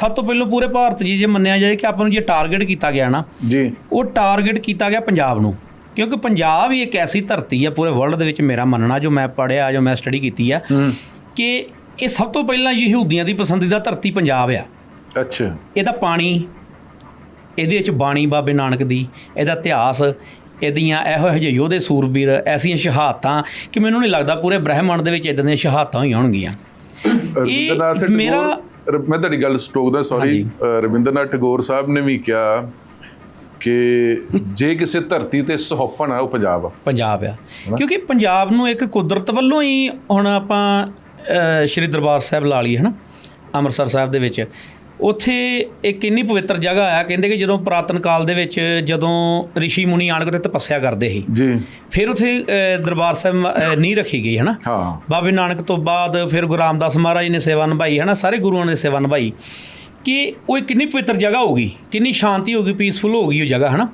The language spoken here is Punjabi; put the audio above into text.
ਸਭ ਤੋਂ ਪਹਿਲਾਂ ਪੂਰੇ ਭਾਰਤ 'ਚ ਜੇ ਮੰਨਿਆ ਜਾਏ ਕਿ ਆਪਾਂ ਨੂੰ ਜੇ ਟਾਰਗੇਟ ਕੀਤਾ ਗਿਆ ਨਾ ਜੀ। ਉਹ ਟਾਰਗੇਟ ਕੀਤਾ ਗਿਆ ਪੰਜਾਬ ਨੂੰ। ਕਿਉਂਕਿ ਪੰਜਾਬ ਹੀ ਇੱਕ ਐਸੀ ਧਰਤੀ ਆ ਪੂਰੇ ਵਰਲਡ ਦੇ ਵਿੱਚ ਮੇਰਾ ਮੰਨਣਾ ਜੋ ਮੈਂ ਪੜਿਆ ਜੋ ਮੈਂ ਸਟੱਡੀ ਕੀਤੀ ਆ ਹੂੰ। ਕਿ ਇਹ ਸਭ ਤੋਂ ਪਹਿਲਾਂ ਯਹੂਦੀਆਂ ਦੀ ਪਸੰਦੀਦਾ ਧਰਤੀ ਪੰਜਾਬ ਆ। ਅੱਛਾ। ਇਹਦਾ ਪਾਣੀ ਇਹਦੇ ਵਿੱਚ ਬਾਣੀ ਬਾਬੇ ਨਾਨਕ ਦੀ ਇਹਦਾ ਇਤਿਹਾਸ ਇਹਦੀਆਂ ਇਹੋ ਜਿਹੇ ਯੋਧੇ ਸੂਰਬੀਰ ਐਸੀਆਂ ਸ਼ਹਾਦਤਾਂ ਕਿ ਮੈਨੂੰ ਨਹੀਂ ਲੱਗਦਾ ਪੂਰੇ ਬ੍ਰਹਿਮੰਡ ਦੇ ਵਿੱਚ ਇਦਾਂ ਦੀਆਂ ਸ਼ਹਾਦਤਾਂ ਹੋਈਆਂ ਹੋਣਗੀਆਂ। ਟੈਗੋਰ ਮੇਰਾ- ਮੈਂ ਤੁਹਾਡੀ ਗੱਲ ਸਟੋਕਦਾ ਸੌਰੀ। ਰਵਿੰਦਰਨਾਥ ਟੈਗੋਰ ਸਾਹਿਬ ਨੇ ਵੀ ਕਿਹਾ ਕਿ ਜੇ ਕਿਸੇ ਧਰਤੀ ਤੇ ਸੁਹੱਪਣ ਆ ਉਹ ਪੰਜਾਬ ਆ। ਪੰਜਾਬ ਆ। ਕਿਉਂਕਿ ਪੰਜਾਬ ਨੂੰ ਇੱਕ ਕੁਦਰਤ ਵੱਲੋਂ ਹੀ ਹੁਣ ਆਪਾਂ ਸ਼੍ਰੀ ਦਰਬਾਰ ਸਾਹਿਬ ਲਾ ਲਈ ਹੈ ਨਾ ਅੰਮ੍ਰਿਤਸਰ ਸਾਹਿਬ ਦੇ ਵਿੱਚ। ਉੱਥੇ ਇੱਕ ਇੰਨੀ ਪਵਿੱਤਰ ਜਗ੍ਹਾ ਆ ਕਹਿੰਦੇ ਕਿ ਜਦੋਂ ਪੁਰਾਤਨ ਕਾਲ ਦੇ ਵਿੱਚ ਜਦੋਂ ਰਿਸ਼ੀ ਮੁਨੀ ਆਣ ਕੇ ਤਪੱਸਿਆ ਕਰਦੇ ਸੀ। ਜੀ। ਫਿਰ ਉੱਥੇ ਦਰਬਾਰ ਸਾਹਿਬ ਨਹੀਂ ਰੱਖੀ ਗਈ ਹੈ ਨਾ ਹਾਂ। ਬਾਬੇ ਨਾਨਕ ਤੋਂ ਬਾਅਦ ਫਿਰ ਗੁਰੂ ਰਾਮਦਾਸ ਮਹਾਰਾਜ ਨੇ ਸੇਵਾ ਨਿਭਾਈ ਹੈ ਨਾ ਸਾਰੇ ਗੁਰੂਆਂ ਨੇ ਸੇਵਾ ਨਿਭਾਈ। ਕਿ ਉਹ ਕਿੰਨੀ ਪਵਿੱਤਰ ਜਗ੍ਹਾ ਹੋਗੀ ਕਿੰਨੀ ਸ਼ਾਂਤੀ ਹੋਗੀ ਪੀਸਫੁਲ ਹੋਗੀ ਉਹ ਜਗ੍ਹਾ ਹੈ ਨਾ